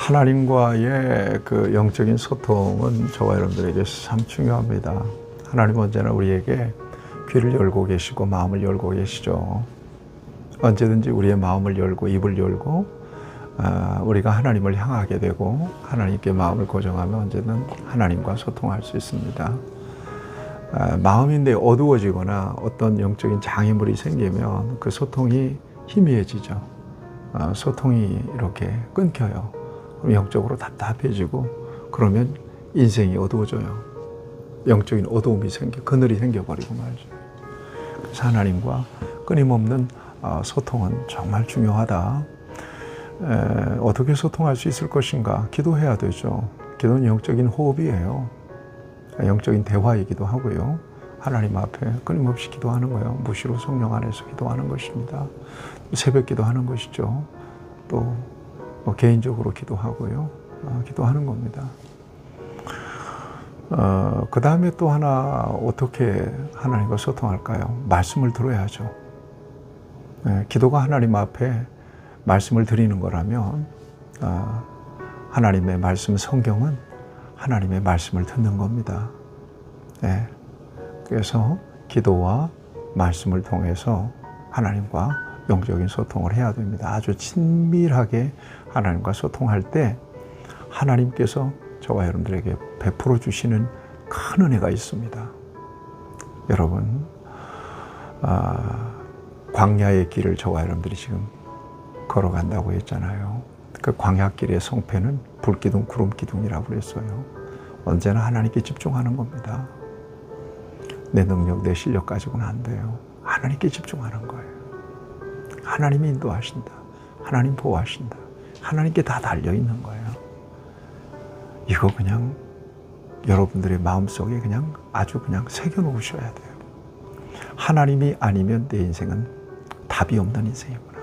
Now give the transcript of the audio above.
하나님과의 그 영적인 소통은 저와 여러분들에게 참 중요합니다. 하나님은 언제나 우리에게 귀를 열고 계시고 마음을 열고 계시죠. 언제든지 우리의 마음을 열고 입을 열고 아, 우리가 하나님을 향하게 되고 하나님께 마음을 고정하면 언제든 하나님과 소통할 수 있습니다. 아, 마음인데 어두워지거나 어떤 영적인 장애물이 생기면 그 소통이 희미해지죠. 아, 소통이 이렇게 끊겨요. 영적으로 답답해지고 그러면 인생이 어두워져요. 영적인 어두움이 생겨 그늘이 생겨버리고 말죠. 그래서 하나님과 끊임없는 어, 소통은 정말 중요하다. 에, 어떻게 소통할 수 있을 것인가? 기도해야 되죠. 기도는 영적인 호흡이에요. 영적인 대화이기도 하고요. 하나님 앞에 끊임없이 기도하는 거예요. 무시로 성령 안에서 기도하는 것입니다. 새벽 기도하는 것이죠. 또 뭐 개인적으로 기도하고요. 어, 기도하는 겁니다. 어, 그 다음에 또 하나 어떻게 하나님과 소통할까요? 말씀을 들어야죠. 네, 기도가 하나님 앞에 말씀을 드리는 거라면 어, 하나님의 말씀 성경은 하나님의 말씀을 듣는 겁니다. 네, 그래서 기도와 말씀을 통해서 하나님과 영적인 소통을 해야 됩니다. 아주 친밀하게 하나님과 소통할 때 하나님께서 저와 여러분들에게 베풀어 주시는 큰 은혜가 있습니다. 여러분, 아, 광야의 길을 저와 여러분들이 지금 걸어간다고 했잖아요. 그 광야길의 성패는 불기둥, 구름기둥이라고 그랬어요. 언제나 하나님께 집중하는 겁니다. 내 능력, 내 실력 가지고는 안 돼요. 하나님께 집중하는 거예요. 하나님이 인도하신다. 하나님 보호하신다. 하나님께 다 달려 있는 거예요. 이거 그냥 여러분들의 마음속에 그냥 아주 그냥 새겨 놓으셔야 돼요. 하나님이 아니면 내 인생은 답이 없는 인생이구나.